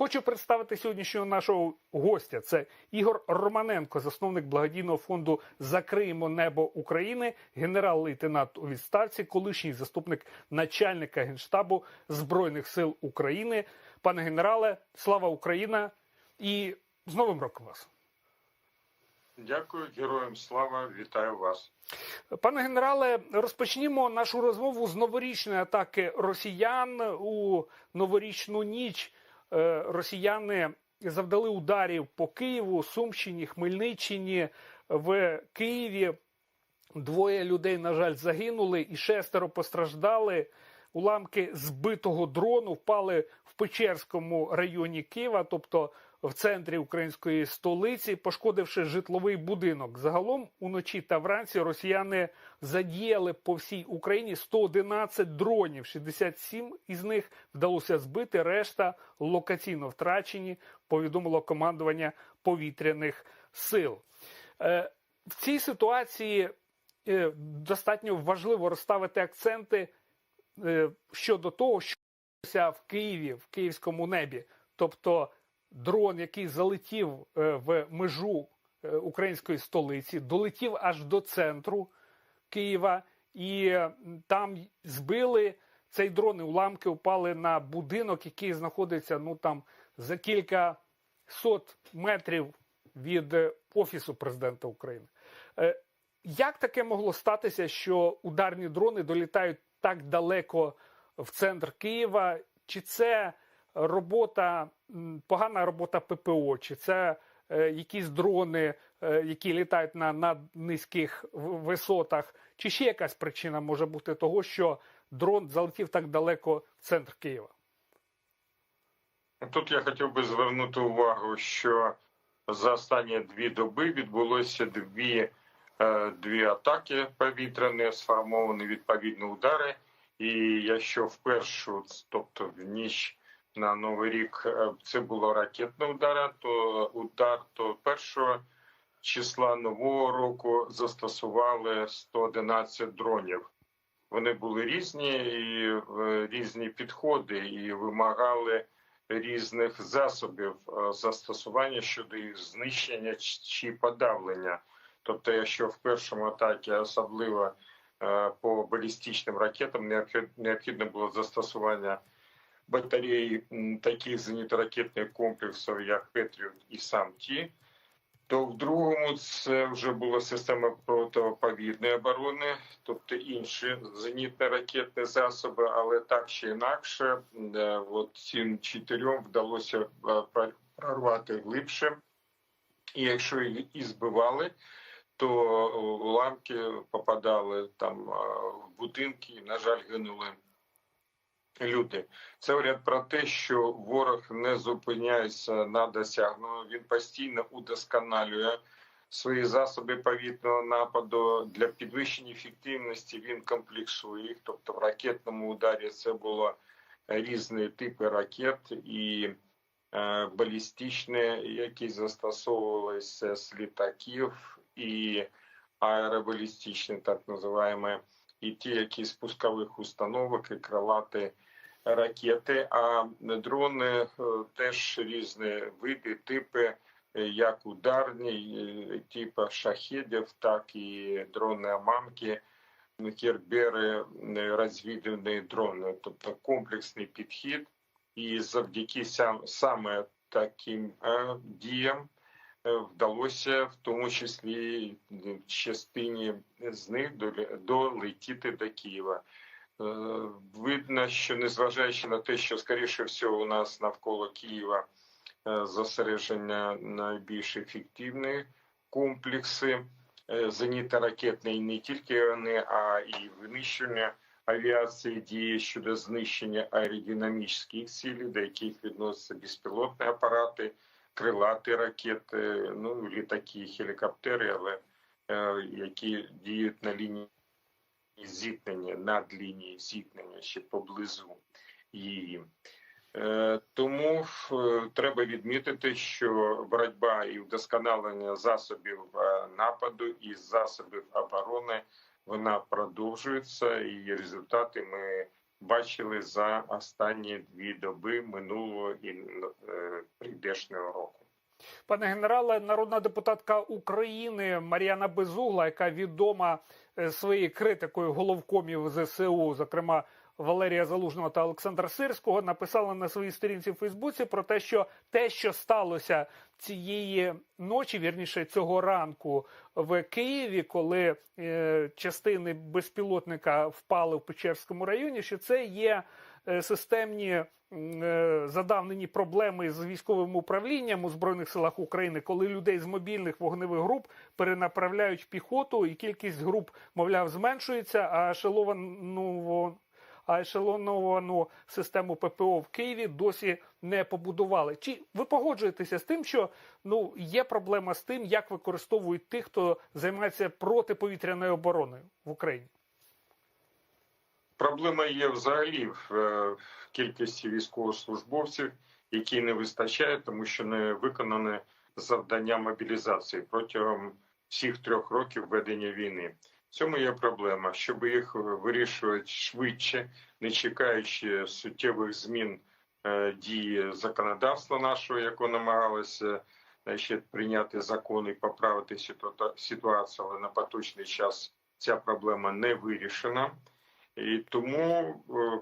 Хочу представити сьогоднішнього нашого гостя. Це Ігор Романенко, засновник благодійного фонду Закриємо небо України, генерал-лейтенант у відставці, колишній заступник начальника генштабу збройних сил України. Пане генерале, слава Україна! І з Новим роком вас! Дякую, героям слава, вітаю вас. Пане генерале, розпочнімо нашу розмову з новорічної атаки росіян у новорічну ніч. Е, Росіяни завдали ударів по Києву, Сумщині, Хмельниччині в Києві. Двоє людей, на жаль, загинули, і шестеро постраждали. Уламки збитого дрону впали в Печерському районі Києва, тобто в центрі української столиці, пошкодивши житловий будинок. Загалом уночі та вранці росіяни задіяли по всій Україні 111 дронів. 67 із них вдалося збити. Решта локаційно втрачені. Повідомило командування повітряних сил. Е, В цій ситуації е, достатньо важливо розставити акценти е, щодо того, що в Києві, в київському небі, тобто дрон, який залетів е, в межу е, української столиці, долетів аж до центру Києва, і там збили цей дрон. і Уламки впали на будинок, який знаходиться ну там за кілька сот метрів від е, офісу президента України. Як таке могло статися, що ударні дрони долітають так далеко в центр Києва? Чи це робота, погана робота ППО, чи це е, якісь дрони, е, які літають на, на низьких висотах, чи ще якась причина може бути того, що дрон залетів так далеко в центр Києва? Тут я хотів би звернути увагу, що за останні дві доби відбулося дві, е, дві атаки повітряні, сформовані відповідні удари. І якщо в першу, тобто в ніч на Новий рік, е, це було ракетне удари, то удар то першого числа нового року застосували 111 дронів. Вони були різні і е, різні підходи і вимагали різних засобів е, застосування щодо їх знищення чи подавлення. Тобто, якщо в першому атакі, особливо по балістичним ракетам, необхід- необхідно було застосування батареї м, таких зенітно-ракетних комплексів, як Петріот і сам Ті, то в другому це вже була система протиповідної оборони, тобто інші зенітно-ракетні засоби, але так чи інакше, е, от цим чотирьом вдалося е, прорвати глибше. І якщо їх і збивали, то уламки попадали там е, в будинки, і, на жаль, гинули люди. Це говорять про те, що ворог не зупиняється на досягненому, він постійно удосконалює свої засоби повітряного нападу для підвищення ефективності. Він комплексує їх. Тобто, в ракетному ударі це було різні типи ракет і е, балістичні, які застосовувалися з літаків, і аеробалістичні, так називаємо, і ті, які з пускових установок, і крилаті ракети. А дрони е, теж різні види, типи, е, як ударні, е, типу шахедів, так і дрони Амамки, Кербери, е, розвідувальні дрони, тобто комплексний підхід. І завдяки сам, саме таким діям вдалося в тому числі в частині з них долетіти до Києва. Е, Видно, що незважаючи на те, що скоріше всього у нас навколо Києва е, зосередження найбільш ефективні комплекси е, зенітно-ракетні, не тільки вони, а і винищення авіації діє щодо знищення аеродинамічних цілей, до яких відносяться безпілотні апарати, крилаті ракети, ну літаки, хелікоптери, але які діють на лінії зіткнення над лінією зіткнення ще поблизу її. Е, Тому е, треба відмітити, що боротьба і вдосконалення засобів е, нападу і засобів оборони вона продовжується, і результати ми бачили за останні дві доби минулого і прийдешнього року. Пане генерале, народна депутатка України Мар'яна Безугла, яка відома своєю критикою головкомів ЗСУ, зокрема Валерія Залужного та Олександра Сирського, написала на своїй сторінці в Фейсбуці про те, що те, що сталося цієї ночі, вірніше цього ранку в Києві, коли е, частини безпілотника впали в Печерському районі, що це є е, системні е, задавнені проблеми з військовим управлінням у збройних силах України, коли людей з мобільних вогневих груп перенаправляють в піхоту, і кількість груп, мовляв, зменшується, а ешелоновану, а ешелоновану систему ППО в Києві досі не побудували. Чи ви погоджуєтеся з тим, що ну є проблема з тим, як використовують тих, хто займається протиповітряною обороною в Україні? Проблема є взагалі в е, кількості військовослужбовців, які не вистачає, тому що не виконане завдання мобілізації протягом всіх трьох років ведення війни. Цьому є проблема, щоб їх вирішувати швидше, не чекаючи суттєвих змін е, дії законодавства нашого, яке намагалося значить, прийняти закон і поправити ситуацію, але на поточний час ця проблема не вирішена. І тому е,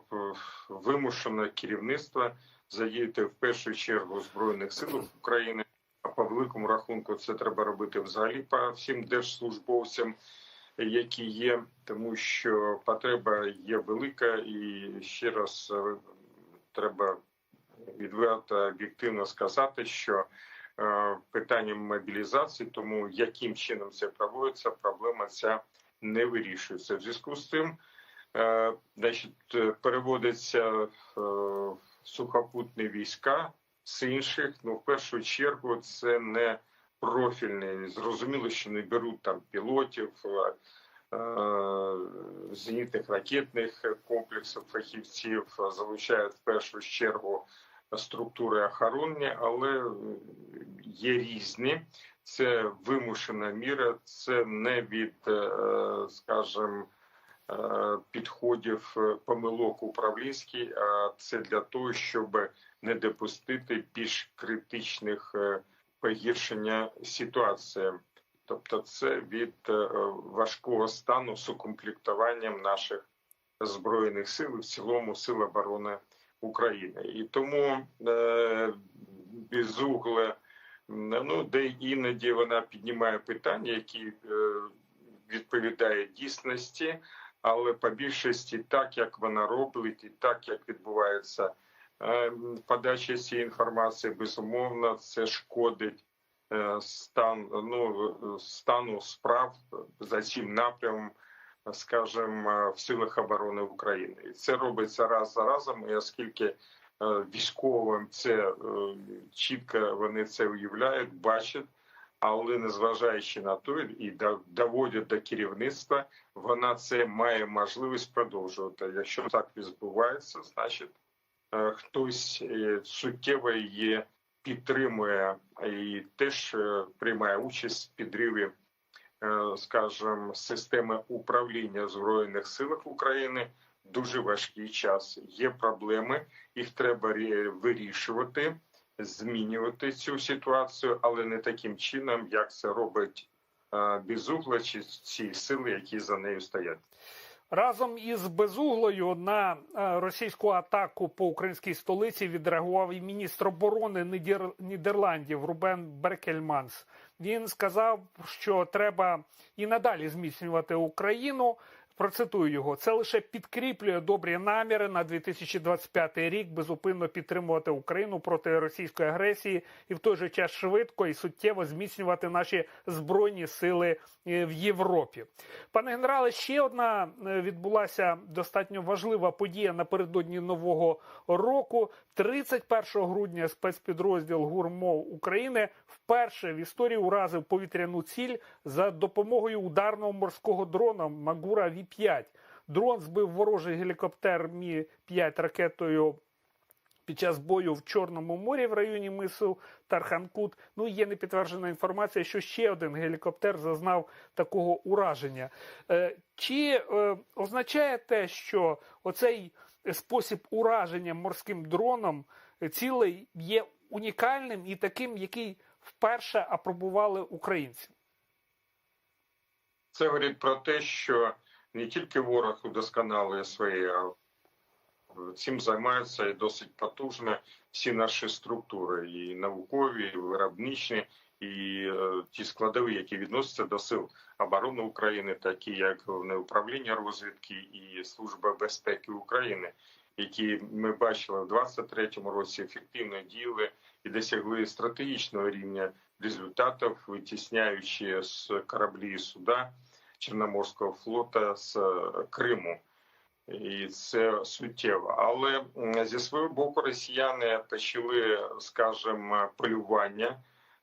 вимушено керівництво задіяти в першу чергу збройних сил України. А по великому рахунку це треба робити взагалі по всім держслужбовцям, які є, тому що потреба є велика, і ще раз е, треба відверто об'єктивно сказати, що е, питання мобілізації, тому яким чином це проводиться, проблема ця не вирішується. В зв'язку з цим. Е, Значить, переводяться е, сухопутні війська з інших. Ну, в першу чергу, це не профільні. Зрозуміло, що не беруть там пілотів, е, е, зенітних ракетних комплексів, фахівців, залучають в першу чергу структури охоронні, але є різні. Це вимушена міра, це не від, е, скажімо, підходів помилок управлінський, а це для того, щоб не допустити більш критичних погіршення ситуації. Тобто, це від е, важкого стану з укомплектуванням наших збройних сил і в цілому сил оборони України. І тому е, безугле, ну де іноді вона піднімає питання, які е, відповідають дійсності але по більшості так, як вона робить, і так як відбувається е, подача цієї інформації, безумовно, це шкодить е, стан ну стану справ за цим напрямом, скажімо, в силах оборони України. І це робиться раз за разом. І оскільки е, військовим це е, чітко вони це уявляють, бачать. Але незважаючи на то, і до- доводять до керівництва, вона це має можливість продовжувати. Якщо так відбувається, значить е, хтось е, суттєво її підтримує і теж е, приймає участь в підриві, е, скажімо, системи управління збройних силах України. Дуже важкий час. Є проблеми, їх треба рі- вирішувати, змінювати цю ситуацію, але не таким чином, як це робить е, Безугла чи ці сили, які за нею стоять. Разом із безуглою на е, російську атаку по українській столиці відреагував і міністр оборони Нідер... Нідерландів Рубен Беркельманс. Він сказав, що треба і надалі зміцнювати Україну. Процитую його: це лише підкріплює добрі наміри на 2025 рік безупинно підтримувати Україну проти російської агресії і в той же час швидко і суттєво зміцнювати наші збройні сили е, в Європі. Пане генерале, ще одна е, відбулася достатньо важлива подія напередодні нового року. 31 грудня спецпідрозділ ГУРМО України вперше в історії уразив повітряну ціль за допомогою ударного морського дрона Магура Ві 5 Дрон збив ворожий гелікоптер Мі 5 ракетою під час бою в Чорному морі в районі мису Тарханкут. Ну є непідтверджена інформація, що ще один гелікоптер зазнав такого ураження. Е, чи е, означає те, що оцей спосіб ураження морським дроном цілей є унікальним і таким, який вперше апробували українці. Це говорить про те, що не тільки ворог удосконалює свої, а цим займаються і досить потужно всі наші структури, і наукові, і виробничі, і е, ті складові, які відносяться до сил оборони України, такі як Головне управління розвідки і Служба безпеки України, які ми бачили в 23-му році, ефективно діяли і досягли стратегічного рівня результатів, витісняючи з кораблі і суда Чорноморського флота з е, Криму. І це суттєво. Але зі свого боку росіяни почали, скажімо, полювання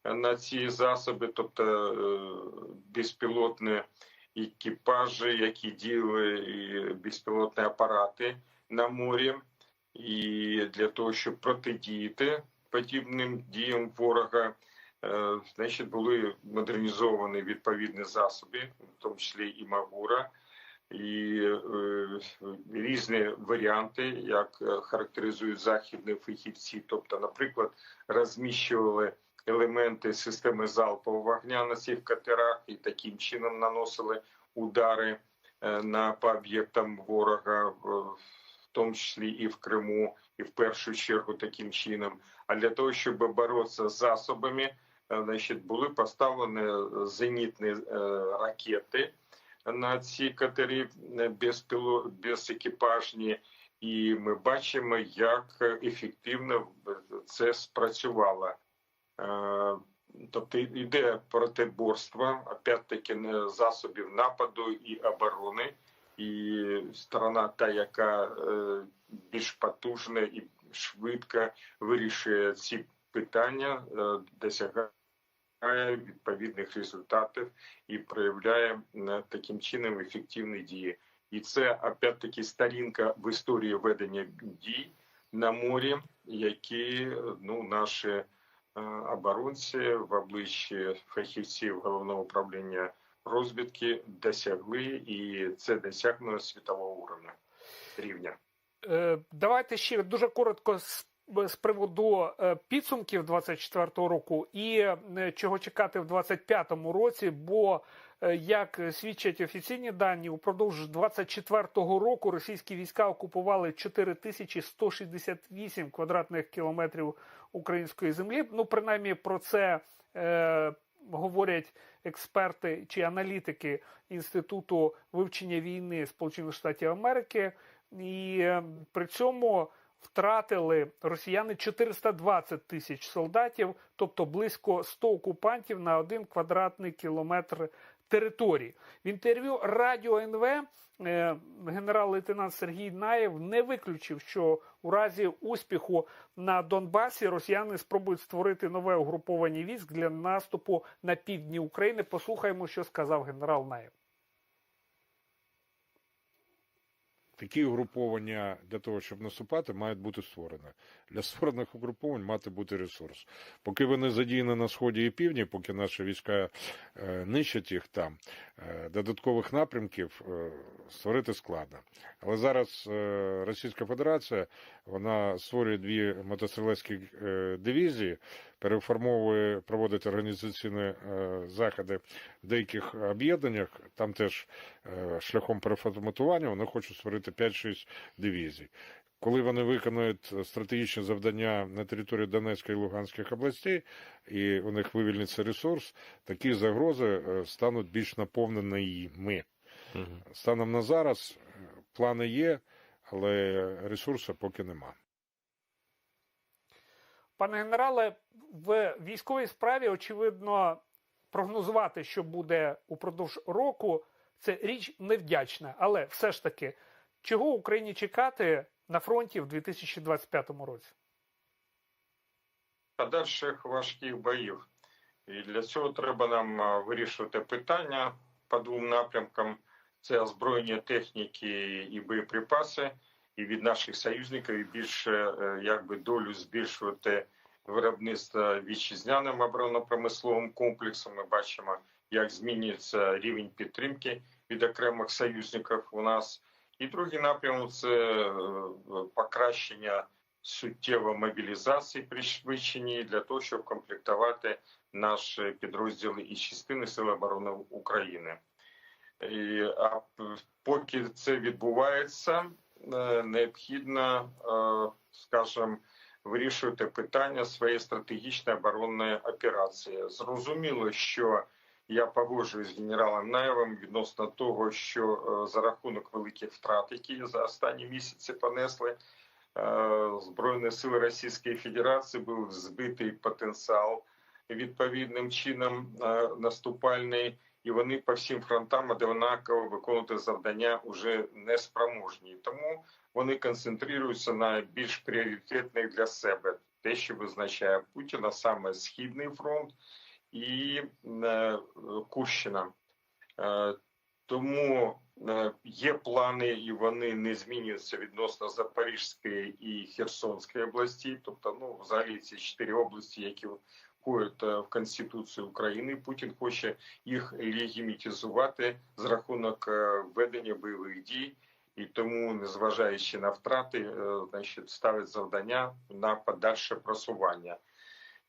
на ці засоби, тобто е, безпілотні екіпажі, які діяли, і безпілотні апарати на морі, і для того, щоб протидіяти подібним діям ворога. Е, Значить, були модернізовані відповідні засоби, в тому числі і Магура, і е, різні варіанти, як е, характеризують західні фахівці. Тобто, наприклад, розміщували елементи системи залпового вогня на цих катерах і таким чином наносили удари на по об'єктам ворога, в тому числі і в Криму, і в першу чергу таким чином. А для того, щоб боротися з засобами, значить, були поставлені зенітні е, ракети на ці катери е, безпіло, безекіпажні, і ми бачимо, як ефективно це спрацювало. Е, Тобто йде протиборство, опять-таки засобів нападу і оборони, і сторона, та, яка е, більш потужна і швидко вирішує ці питання, е, досягає відповідних результатів і проявляє таким чином ефективні дії. І це опять-таки сторінка в історії ведення дій на морі, які ну наші е, оборонці в обличчі фахівців головного управління розвідки досягли, і це досягнуло світового рівня. Е, Давайте ще дуже коротко з, приводу е, підсумків 24-го року і е, чого чекати в 25-му році. Бо, е, як свідчать офіційні дані, упродовж 24-го року російські війська окупували 4168 квадратних кілометрів української землі. Ну, принаймні, про це е, говорять експерти чи аналітики інституту вивчення війни Сполучених Штатів Америки. І при цьому втратили росіяни 420 тисяч солдатів, тобто близько 100 окупантів на один квадратний кілометр території. В інтерв'ю Радіо НВ е, генерал-лейтенант Сергій Наєв не виключив, що у разі успіху на Донбасі росіяни спробують створити нове угруповання військ для наступу на півдні України. Послухаємо, що сказав генерал Наєв. Такі угруповання для того, щоб наступати, мають бути створені. Для створених угруповань мати бути ресурс. Поки вони задіяні на сході і півдні, поки наші війська е, нищать їх там, е, додаткових напрямків е, створити складно. Але зараз Російська Федерація вона створює дві мотострілецькі дивізії, переформовує, проводить організаційні заходи в деяких об'єднаннях. Там теж шляхом переформатування вони хочуть створити 5-6 дивізій. Коли вони виконують стратегічні завдання на території Донецької і Луганських областей, і у них вивільниться ресурс, такі загрози е, стануть більш наповненими. Станом на зараз е, плани є, але ресурсу поки нема. Пане генерале, в військовій справі очевидно прогнозувати, що буде упродовж року, це річ невдячна. Але все ж таки, чого Україні чекати на фронті в 2025 році? подальших важких боїв. І для цього треба нам вирішувати питання по двом напрямкам: це озброєння техніки і боєприпаси, і від наших союзників і більше е, якби долю збільшувати виробництво вітчизняним оборонно-промисловим комплексом. Ми бачимо, як змінюється рівень підтримки від окремих союзників у нас. І другий напрямок це е, покращення суттєво мобілізації, пришвидшення для того, щоб комплектувати наші підрозділи і частини Сил оборони України. І, а поки це відбувається, е, необхідно, е, скажімо, вирішувати питання своєї стратегічної оборонної операції. Зрозуміло, що я погоджуюсь з генералом Наєвим відносно того, що е, за рахунок великих втрат, які за останні місяці понесли е, Збройні сили Російської Федерації, був збитий потенціал відповідним чином е, наступальний, і вони по всім фронтам однаково виконувати завдання вже не спроможні. Тому вони концентруються на більш пріоритетних для себе те, що визначає Путіна, саме Східний фронт і е, Курщина. Е, Тому е, є плани, і вони не змінюються відносно Запорізької і Херсонської області. Тобто, ну взагалі ці чотири області, які входять в Конституцію України. Путін хоче їх легімітизувати з рахунок ведення бойових дій. І тому, незважаючи на втрати, значить, ставить завдання на подальше просування.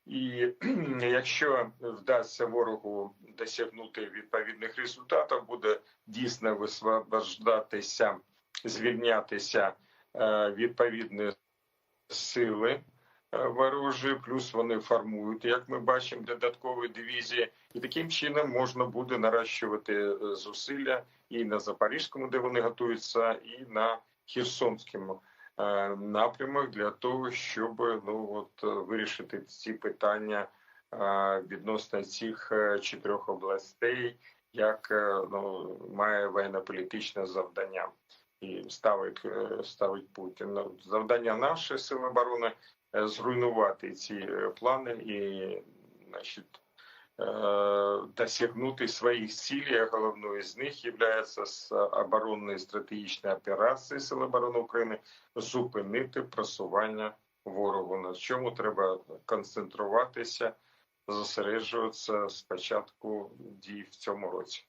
І якщо вдасться ворогу досягнути відповідних результатів, буде дійсно висвобождатися, звільнятися е, відповідні сили е, ворожі, плюс вони формують, як ми бачимо, додаткові дивізії, і таким чином можна буде наращувати е, зусилля і на Запорізькому, де вони готуються, і на Херсонському е, напрямок для того, щоб ну от е, вирішити ці питання е, відносно цих чотирьох областей, як ну має воєнно-політичне завдання і ставить ставить Путін. Ну, Завдання нашої сили оборони зруйнувати ці плани і, значить. Е, Досягнути своїх цілей, а головною з них є оборонної стратегічної операції Сил оборони України зупинити просування ворогу. На чому треба концентруватися, зосереджуватися спочатку дій в цьому році.